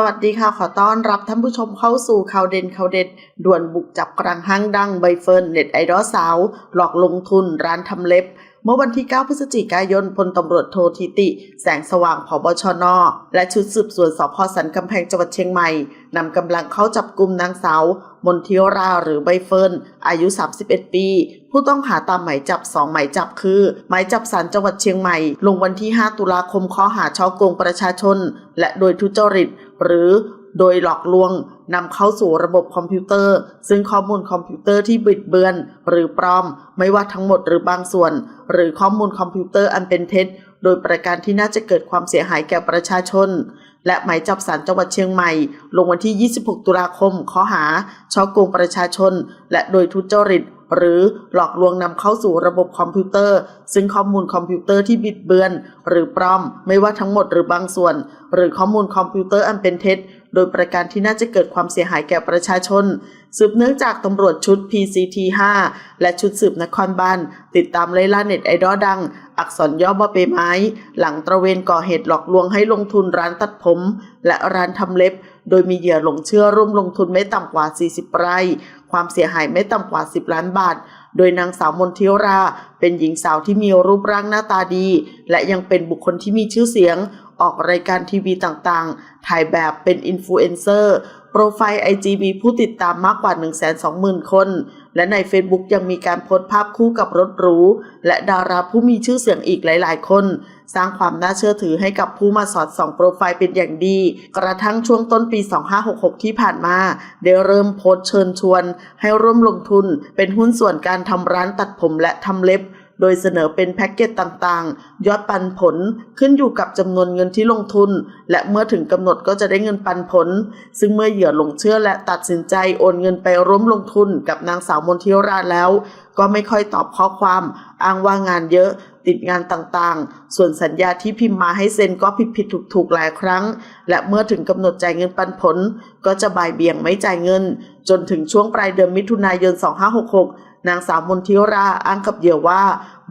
สวัสดีค่ะ ขอต้อนรับท่านผู้ชมเข้าสู่ข่าวเด่นข่าวเด็ด ด่วนบุกจับกลางห้างดังใบเฟิร์นเน็ตไอดอลสาว หลอกลงทุนร้านทำเล็บ เมื่อวันที่ 9 พฤศจิกายนพลตำรวจโททิติ แสงสว่างผบชน และชุดสืบสวนสพสันกำแพงจังหวัดเชียงใหม่นำกำลังเข้าจับกลุ่มนางสาวมนทิราหรือใบเฟิร์นอายุ 31 ปี ผู้ต้องหาตามหมายจับ 2 หมายจับคือ หมายจับศาลจังหวัดเชียงใหม่ ลงวันที่ 5 ตุลาคมข้อหาช่อโกงประชาชน และโดยทุจริต หรือโดยหลอกลวงนำเข้าสู่ระบบคอมพิวเตอร์ ซึ่งข้อมูลคอมพิวเตอร์ที่บิดเบือน หรือปลอม ไม่ว่าทั้งหมดหรือบางส่วน หรือข้อมูลคอมพิวเตอร์อันเป็นเท็จ โดยประการที่น่าจะเกิดความเสียหายแก่ประชาชน และหมายจับศาลจังหวัดเชียงใหม่ ลงวันที่ 26 ตุลาคมข้อหาช่อกงประชาชน และโดยทุจริต หรือหลอกลวงนำเข้าสู่ระบบคอมพิวเตอร์ ซึ่งข้อมูลคอมพิวเตอร์ที่บิดเบือน หรือปลอม ไม่ว่าทั้งหมดหรือบางส่วน หรือข้อมูลคอมพิวเตอร์อันเป็นเท็จ โดยประการที่น่าจะเกิดความเสียหายแก่ประชาชน สืบเนื่องจากตำรวจชุด PCT 5 และชุดสืบนครบาลติดตามไล่ล่าเน็ตไอดอลดัง อักษรย่อบอเปไม้ หลังตระเวนก่อเหตุหลอกลวงให้ลงทุนร้านตัดผม และร้านทำเล็บ โดยมีเหยื่อหลงเชื่อร่วมลงทุนไม่ต่ำกว่า 40ไร ความเสียหายไม่ต่ำกว่า 10 ล้านบาท โดยนางสาวมนทิรา เป็นหญิงสาวที่มีรูปร่างหน้าตาดี และยังเป็นบุคคลที่มีชื่อเสียง ออกรายการทีวีต่างๆ ถ่ายแบบเป็นอินฟลูเอนเซอร์ โปรไฟล์ IG มีผู้ติดตามมากกว่า 120,000 คน และใน Facebook ยังมีการโพสต์ภาพคู่กับรถหรู และดาราผู้มีชื่อเสียงอีกหลาย ๆ คน สร้างความน่าเชื่อถือให้กับผู้มาสอดส่องโปรไฟล์เป็นอย่างดี กระทั่งช่วงต้นปี 2566 ที่ผ่านมา ได้เริ่มโพสต์เชิญชวน ให้ร่วมลงทุนเป็นหุ้นส่วนการทำร้านตัดผมและทำเล็บ โดยเสนอเป็นแพ็กเกจต่างๆ ยอดปันผลขึ้นอยู่กับจำนวนเงินที่ลงทุน และเมื่อถึงกำหนดก็จะได้เงินปันผล ซึ่งเมื่อเหยื่อหลงเชื่อและตัดสินใจโอนเงินไปร่วมลงทุนกับนางสาวมนทิราแล้ว ก็ไม่ค่อยตอบข้อความ อ้างว่างานเยอะติดงานต่างๆ ส่วนสัญญาที่พิมพ์มาให้เซ็นก็ผิดผิดถูกถูกๆหลายครั้ง และเมื่อถึงกำหนดจ่ายเงินปันผล ก็จะบ่ายเบี่ยงไม่จ่ายเงิน จนถึงช่วงปลายเดือนมิถุนายน 2566 นางสาวมนทิราอ้างกับเหยื่อว่า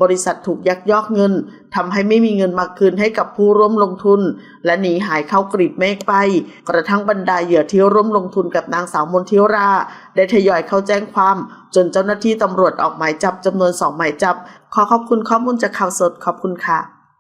บริษัทถูกยักยอกเงินทำให้ไม่มีเงินมาคืนให้กับผู้ร่วมลงทุน และหนีหายเข้ากรีบเมฆไป กระทั่งบรรดาเหยื่อที่ร่วมลงทุนกับนางสาวมนทิรา ได้ทยอยเข้าแจ้งความ จนเจ้าหน้าที่ตำรวจออกหมายจับจำนวนสองหมายจับ ขอขอบคุณข้อมูลจากข่าวสดขอบคุณค่ะ